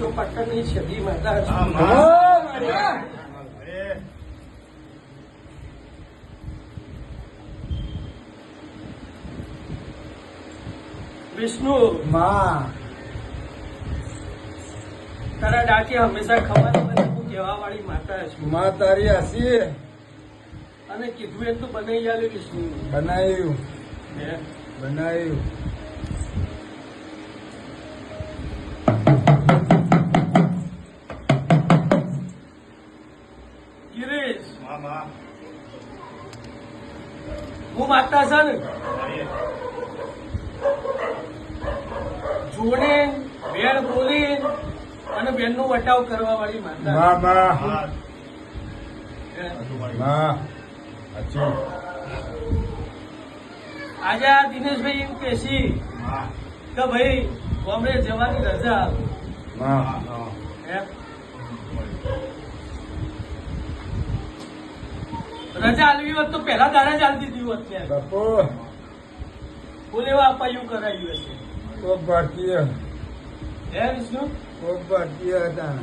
છબી માતા છું. વિષ્ણુ. માં. તારા ડાકી હંમેશા ખબર મને હું કહેવા વાળી માતા છું. માં તારી હસી અને કીધું એ તો બનાવી આવ્યું વિષ્ણુ બનાવ્યું? બનાવ્યું છે ને? બેન બોલી અને બેનનો વટાવ કરવા વાળી માતા આજે આ દિનેશભાઈ એમ કહેશી માં કે ભાઈ બોમ્બે જવાની રજા. હા? રજા આલવી હોત તો પહેલા તારે જ આલતી દીધી હોત બાપુ. બાપુ બોલેવા અપાયું કરાયું હશે. કોક ભારતીય હે. વિષ્ણુ? કોક ભારતીય હતા.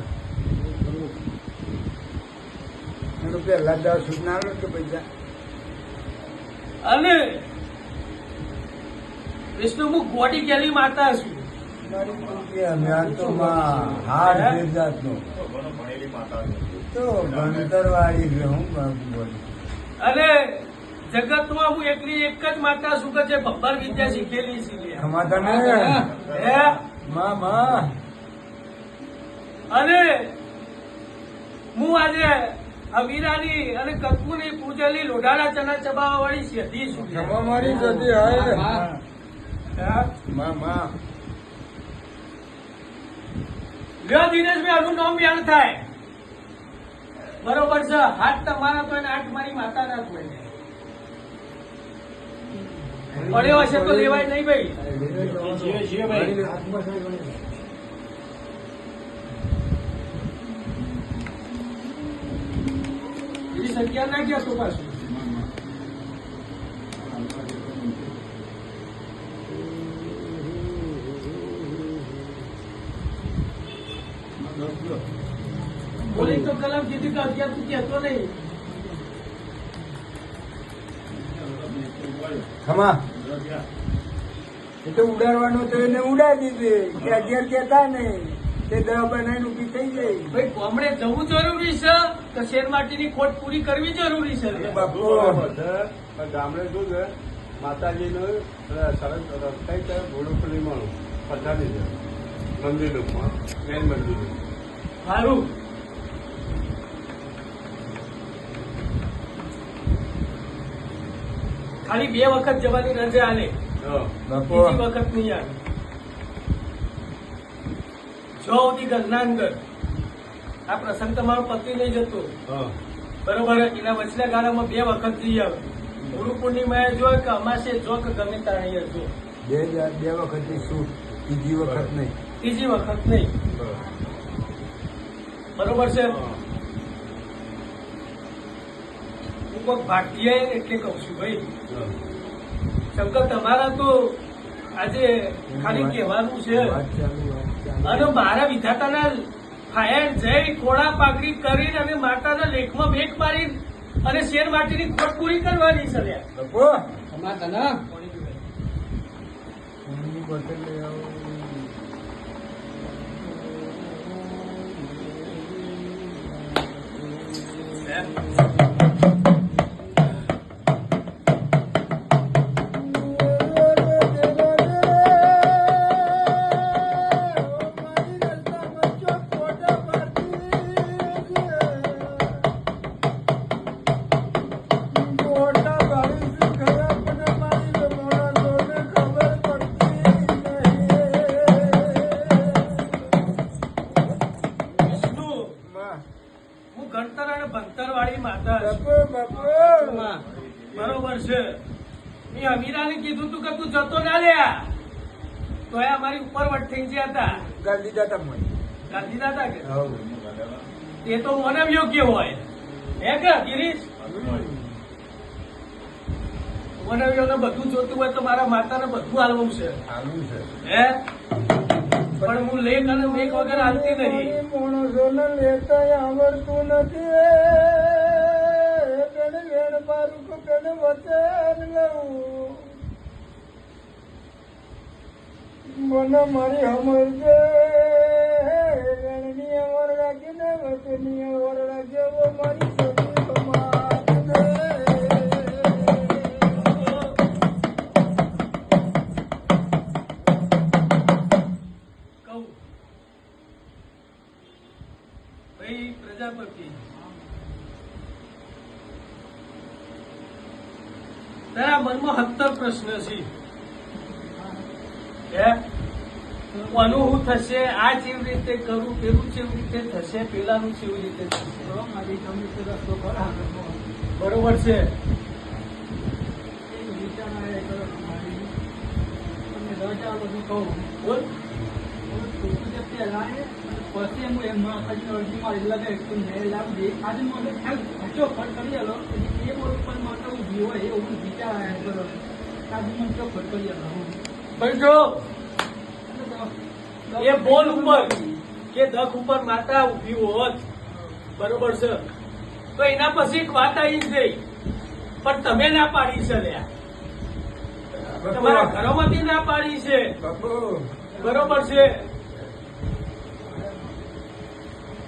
એનું પેલા દસ સૂચના કે પૈસા અને વિષ્ણુ હું ગોડી ગેલી માતા છું. બે જાતનો. તો ભણતર વાળી હું બોલું. અને જગતમાં હું એકલી એક જ માતા છું કે જે ભબ્બર વિદ્યા શીખેલી છે અને હું આજે અમીરાની અને કત્પુની પૂજેલી લોઢાના ચના ચબાવા વાળી સધી છું મારી જતી હાય. દિનેશભાઈ આનું નામ યાદ થાય. બરોબર છે. હાથ તમારા તો એને આઠ મારી માતાના જ હોય. પડ્યો હશે તો લેવાય નહીં ભાઈ. સંખ્યા ના ગયા તો પાછું બોલી તો કલમ કીધી કે અત્યાર તું કહેતો નહીં. ખમા. એ તો ઉડાડવાનો તો એને ઉડાડી દીધું કે અગિયાર કેતા નહીં. તે બનાવીને ઊભી થઈ ગઈ. ભાઈ ગામડે જવું જરૂરી છે? તો શેર માટીની ખોટ પૂરી કરવી જરૂરી છે? બાપુ ગામડે શું છે? માતાજીનું સરસ કઈ કઈ મળું પધારી છે. મંદિરમાં મેન મંદિર. સારું ખાલી બે વખત જવાની રજા આલે. બીજી વખત નહીં આવે. જો સુધી ઘરના અંદર આ પ્રસંગ તમારો પતિ નહીં જતો. બરોબર એના વચલા ગાળામાં બે વખત જઈ આવે. ગુરુ પૂર્ણિમાએ જો કે અમાસે જો કે ગમે તાણી જો. બે બે વખતની છૂટ. ત્રીજી વખત નહીં. ત્રીજી વખત નહીં. બરોબર. છે? હું ભારતીય એટલે કહું છું ભાઈ. શંકર તમારા તો આજે ખાલી કહેવાનું છે. અને મારા વિધાતાના ફાયર જઈ ખોડા પાકડી કરીને અને માતાના લેખમાં ભેટ મારી અને શેર માટીની ખોટ પૂરી કરવાની છે લ્યા. ગાંધીના હતા કે? એ તો મને યોગ્ય હોય. હે કે ગિરીશ? વનવીઓને બધું જોતું હોય તો મારા માતાને બધું આલવું છે. આલવું છે. હે? પણ હું લેખ અને મેઘ વગર હાલતી નહીં માણસોને લેતા આવડતું નથી. તેને વેણ મારું કે તેને વચન લઉં મને મારી સમજ ahora la que no a કેવી રીતે કરું પેલું કેવી રીતે થશે પેલાનું કેવી રીતે થશે? બરોબર છે? બોલ. પણ જો એ બોલ ઉપર. કે દખ ઉપર માતા ઊભી હોત બરોબર છે? તો એના પછી એક વાત આવી ગઈ. પણ તમે ના પાડી છે લ્યા તમારા ઘરોમાંથી ના પાડી છે. બરોબર. છે?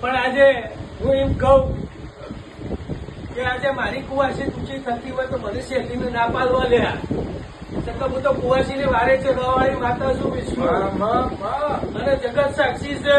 પણ આજે હું એમ કહું કે આજે મારી કુવાસી ઊંચી થતી હોય તો મને શેઠીને ના પાલવા લ્યા છતાં હું તો કુવાસીને વારે છે ગવાળી માતા છું વિશ્વ. અને જગત સાક્ષી છે.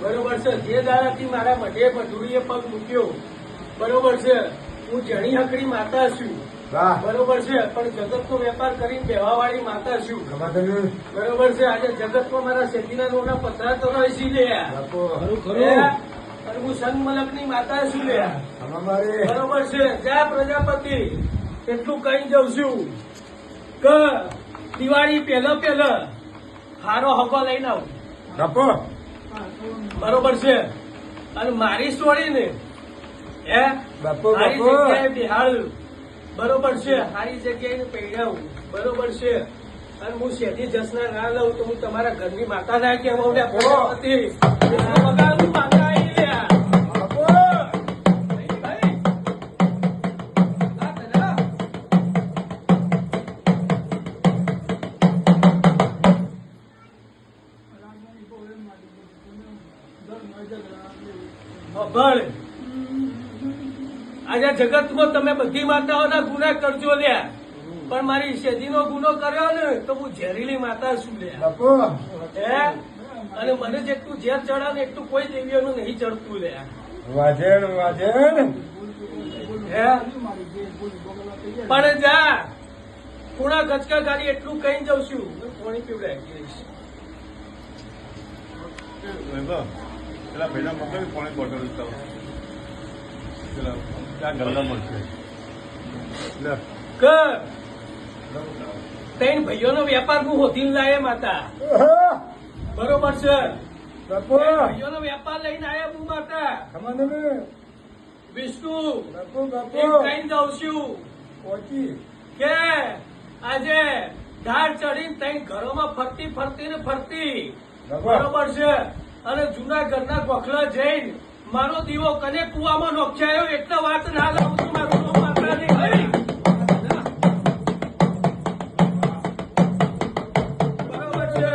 બરોબર છે. જે દાડાથી મારા મઢે મજૂરીએ પગ મૂક્યો બરોબર છે. હું જણી હકડી માતા છું. વાહ. બરોબર છે. પણ જગતનો વેપાર કરીને બેવાવાળી માતા છું. બરોબર છે. આજે જગતમાં મારા શેતીના રોના પથરા તો રહી છે લે બાપુ. હે? અને હું સંગમલકની માતા છું લે અમારે બરોબર છે. જા પ્રજાપતિ. એટલું કહી જઉં છું કે દિવાળી પહેલો પહેલો હારો હકો લઈને આવું. બરોબર છે. અને મારી સ્ટોરી ને હે? બાપુ મારી જગ્યાએ બિહાર બરોબર છે. સારી જગ્યાએ પહેરાવું બરોબર છે. અને હું શેઠી જસના ના લઉં તો હું તમારા ઘરની માતા ના કે લે પ્રજાપતિ વગાડું માતા આજે જગતમાં તમે બધી માતાઓના ગુના કરજો લ્યા. પણ મારી શેદીનો ગુનો કર્યો ને તો હું ઝેરીલી માતા છું લ્યા. હે? અને મને જેટલું ઝેર ચડા ને એટલું કોઈ દેવીઓનું નહીં ચડતું લ્યા. વાજેણ વાજેણ હે? પણ જા ખૂણા ગચકા ગાડી એટલું કહી જઉં છું પાણી પીવડાવી પેલા ભાઈના મોકલે પાણી બોટલ ઉતારો. ભાઈઓ નો વેપાર હું હોધીને લાયે માતા. બરોબર છે. ભાઈઓ નો વેપાર લઈને આવ્યા હું માતા. વિષ્ણુ બાપુ એમ દઉં છું. કે આજે ધાર ચડીને ત્રણ ઘરોમાં ફરતી ફરતી ને ફરતી. બરોબર છે. અને જૂના ઘરના ગોખલા જઈને મારો દીવો કને કુવામાં નોખ્યાયો એટલે વાત ના લાવું છું મારું માતાજી બરોબર છે.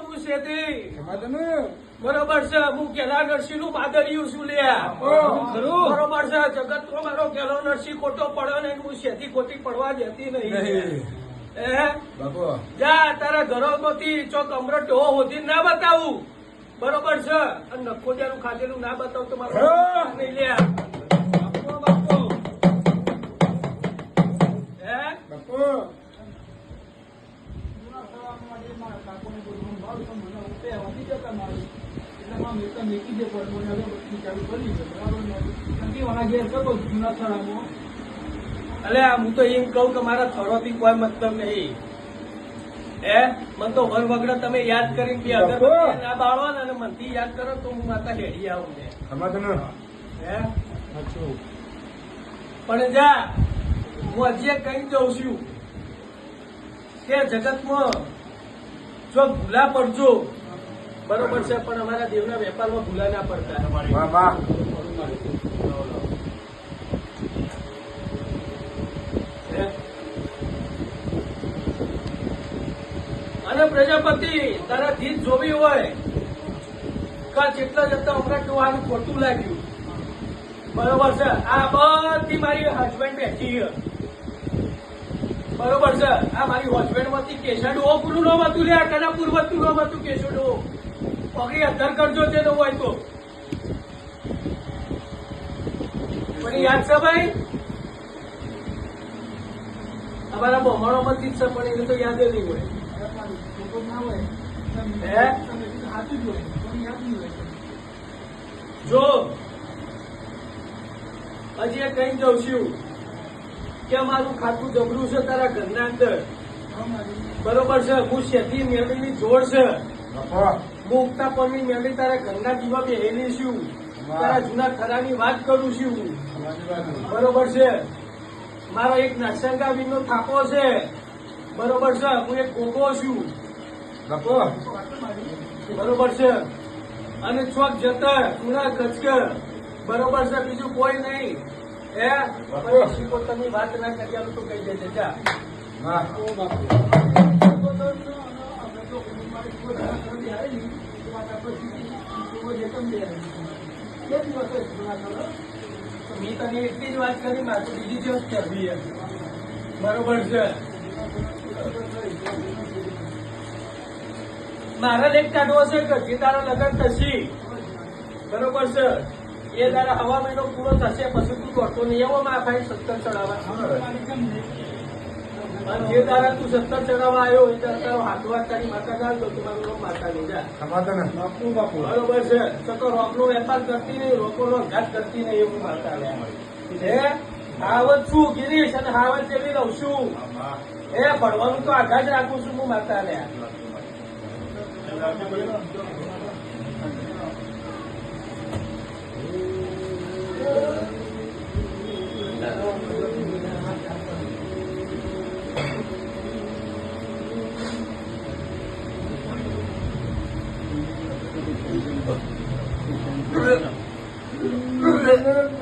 હું શેતી બરોબર છે. હું કેલા નરસિંહનું બાદરિયું છું લ્યા બરોબર છે. જગત મારો કેલો નરસિંહ ખોટો પડ્યો ને હું શેતી ખોટી પડવા દેતી નહીં. બાપુ. જા તારા ઘરોમાંથી ચોક અમરટ હો હોતી ના બતાવું. બરોબર છે? અને નખોડિયાનું ખાધેલું ના બતાવું તો મારું છે નહીં લે. બાપુ, બાપુ. હે? બાપુ. અલે હું તો એમ કહું કે મારા થોડોથી કોઈ મતલબ નહીં. એ મને તો વર વગડે તમે યાદ કરીને બે અગરબત્તી ના બાળો ને અને મનથી યાદ કરો તો હું માતા હેડી આવું ને. હે? પણ જા હું હજી કહી કઈ જઉં છું કે જગતમાં જો ભૂલા પડજો બરોબર છે પણ અમારા દેવના વેપારમાં ભૂલા ના પડતા વાહ વાહ હે? અને પ્રજાપતિ તારા જીત જોવી હોય, કા જેટલા જતા હમણાં ડોહાનું ખોટું લાગ્યું. બરોબર છે? આ બધી મારી હસબન્ડ બેઠી છે. બરોબર છે? આ મારી હસબન્ડમાંથી કેસાડું પૂરું નામ હતું લે કના પૂર્વતું નામ હતું કેસાડું પગડી અધર કરજો તે ન હોય તો. પણ યાદ છે ભાઈ? અમારા બહોણો માંથી જ છે, પણ એને તો યાદ નહીં હોય. જો હજી કઈ જઉં છું કે મારું ખાતું જબરું છે તારા ઘરના અંદર. બરોબર છે? હું શેતી મેળવીની જોડ છે. હું ઉગતા પરની મેળવી તારા ઘરના દીવા બેહેલી છું. તારા જૂના ખરાની વાત કરું છું. બરોબર છે? મારો એક નરસંગા વીરનો થાપો છે. બરોબર છે? હું એક ગોગો છું. બાપુ બરોબર છે. અને ચોક જતા ચૂના કચકર બરોબર છે બીજું કોઈ નહીં. એ હવે શીખોતરની વાત ના કર્યા તો કહી દેજે જા. વાહ મેં તને એટલી જ વાત કરી મારે તો બીજી જ કરવી બરોબર છે. મારા લેખ કાઢવો છે કે જે તારા લગ્ન થશે? બરોબર છે. એ તારા હવા મહિનો પૂરો થશે પછી તું કરતો નહીં એવો મારા ભાઈ સત્તર ચડાવવા. અને જે તારા તું સત્તર ચડાવવા આવ્યો એ તારા તારો હાથ તારી માતા ગાળ તો તમારું નામ માતા નહીં જા. સમાધાન બાપુ બાપુ. બરોબર છે. તો તો રોકનો વેપાર કરતી નહીં રોકોનો ઘાત કરતી નહીં એવું માતા લે હે? હાવત છું ગિરીશ અને હાવત જેવી રહું છું. હે ભણવાનું તો આઘાત રાખું છું હું માતા લે બાપુ